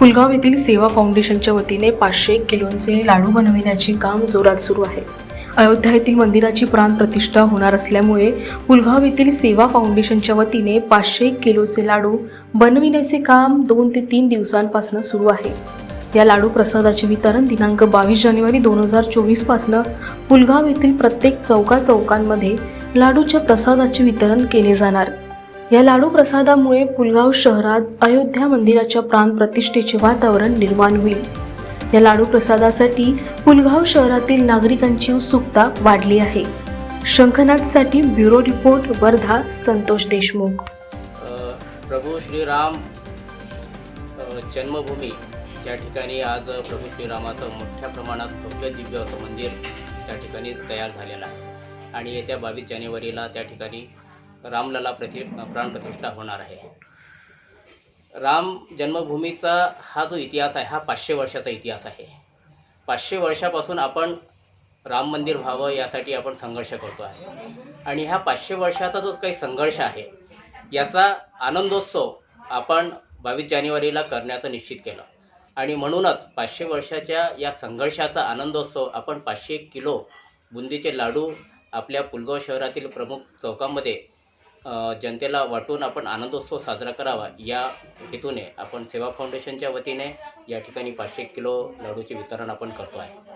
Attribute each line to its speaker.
Speaker 1: पुलगाव येथील सेवा फाउंडेशनच्या वतीने पाचशे किलोचे लाडू बनविण्याचे काम जोरात सुरू आहे. अयोध्या येथील मंदिराची प्राणप्रतिष्ठा होणार असल्यामुळे पुलगाव येथील सेवा फाउंडेशनच्या वतीने पाचशे किलोचे लाडू बनविण्याचे काम दोन ते तीन दिवसांपासून सुरू आहे. या लाडू प्रसादाचे वितरण दिनांक बावीस जानेवारी दोन हजार चोवीसपासनं पुलगाव येथील प्रत्येक चौका चौकांमध्ये लाडूच्या प्रसादाचे वितरण केले जाणार. या लाडू प्रसादामुळे पुलगाव शहरात अयोध्या मंदिराच्या प्राणप्रतिष्ठेचे वातावरण निर्माण होईल. या लाडू प्रसादासाठी पुलगाव शहरातील नागरिकांची उत्सुकता वाढली आहे. शंखनाथसाठी ब्युरो रिपोर्ट वर्धा संतोष देशमुख.
Speaker 2: प्रभू श्रीराम जन्मभूमी. त्या ठिकाणी आज प्रभू श्रीरामाचं मोठ्या प्रमाणात भव्य दिव्य असं मंदिर त्या ठिकाणी तयार झालेलं आहे. आणि येत्या बावीस जानेवारीला त्या ठिकाणी रामलला प्रति प्राणप्रतिष्ठा होणार आहे. राम जन्मभूमीचा हा जो इतिहास आहे हा पाचशे वर्षाचा इतिहास आहे. पाचशे वर्षापासून आपण राम मंदिर व्हावं यासाठी आपण संघर्ष करतो आहे. आणि ह्या पाचशे वर्षाचा जो काही संघर्ष आहे याचा आनंदोत्सव आपण बावीस जानेवारीला करण्याचं निश्चित केलं. आणि म्हणूनच पाचशे वर्षाच्या या संघर्षाचा आनंदोत्सव आपण पाचशे किलो बुंदीचे लाडू आपल्या पुलगाव शहरातील प्रमुख चौकामध्ये जनतेला वाटून आपण आनंदोत्सव साजरा करावा या हेतूने आपण सेवा फाउंडेशनच्या वतीने या ठिकाणी पाचशे किलो लाडूचे वितरण आपण करतो आहे